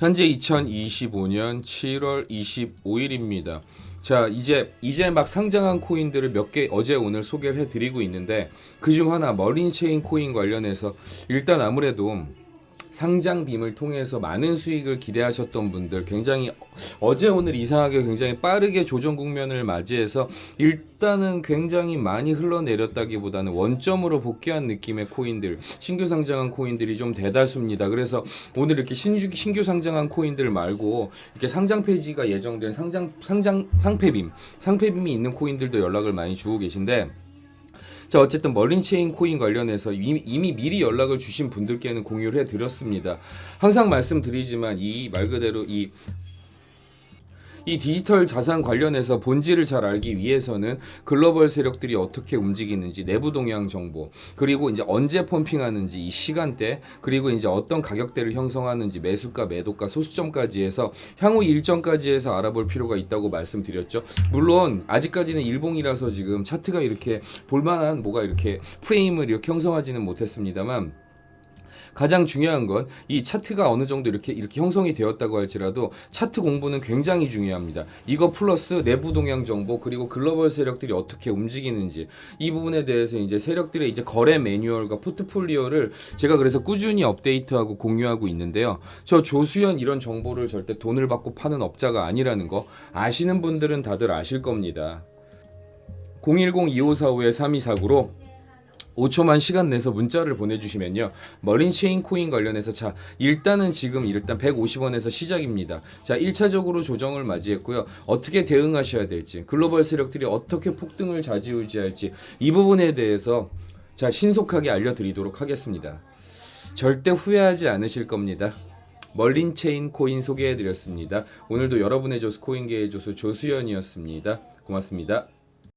현재 2025년 7월 25일입니다. 자, 이제 이제 막 상장한 코인들을 몇 개 어제 오늘 소개를 해 드리고 있는데 그중 하나 머린 체인 코인 관련해서 일단 아무래도 상장 빔을 통해서 많은 수익을 기대하셨던 분들 굉장히 어제 오늘 이상하게 굉장히 빠르게 조정 국면을 맞이해서 일단은 굉장히 많이 흘러내렸다기보다는 원점으로 복귀한 느낌의 코인들 신규 상장한 코인들이 좀 대다수입니다. 그래서 오늘 이렇게 신규, 신규 상장한 코인들 말고 이렇게 상장 폐지가 예정된 상장 상장 상폐빔 상폐빔이 있는 코인들도 연락을 많이 주고 계신데 자 어쨌든 멀린체인 코인 관련해서 이미, 이미 미리 연락을 주신 분들께는 공유를 해드렸습니다. 항상 말씀드리지만 이 말 그대로 이 이 디지털 자산 관련해서 본질을 잘 알기 위해서는 글로벌 세력들이 어떻게 움직이는지 내부 동향 정보 그리고 이제 언제 펌핑하는지 이 시간대 그리고 이제 어떤 가격대를 형성하는지 매수가 매도가 소수점까지 해서 향후 일정까지 해서 알아볼 필요가 있다고 말씀드렸죠. 물론 아직까지는 일봉이라서 지금 차트가 이렇게 볼만한 뭐가 이렇게 프레임을 이렇게 형성하지는 못했습니다만 가장 중요한 건 이 차트가 어느 정도 이렇게 이렇게 형성이 되었다고 할지라도 차트 공부는 굉장히 중요합니다. 이거 플러스 내부 동향 정보 그리고 글로벌 세력들이 어떻게 움직이는지 이 부분에 대해서 이제 세력들의 이제 거래 매뉴얼과 포트폴리오를 제가 그래서 꾸준히 업데이트하고 공유하고 있는데요. 저 조수연 이런 정보를 절대 돈을 받고 파는 업자가 아니라는 거 아시는 분들은 다들 아실 겁니다. 010-2545-3249로 5초만 시간 내서 문자를 보내주시면요. 머린 체인 코인 관련해서 자 일단은 지금 일단 150원에서 시작입니다. 자 1차적으로 조정을 맞이했고요. 어떻게 대응하셔야 될지 글로벌 세력들이 어떻게 폭등을 좌지우지할지 이 부분에 대해서 자 신속하게 알려드리도록 하겠습니다. 절대 후회하지 않으실 겁니다. 멀린 체인 코인 소개해드렸습니다. 오늘도 여러분의 조수 코인계의 조수 조수연이었습니다. 고맙습니다.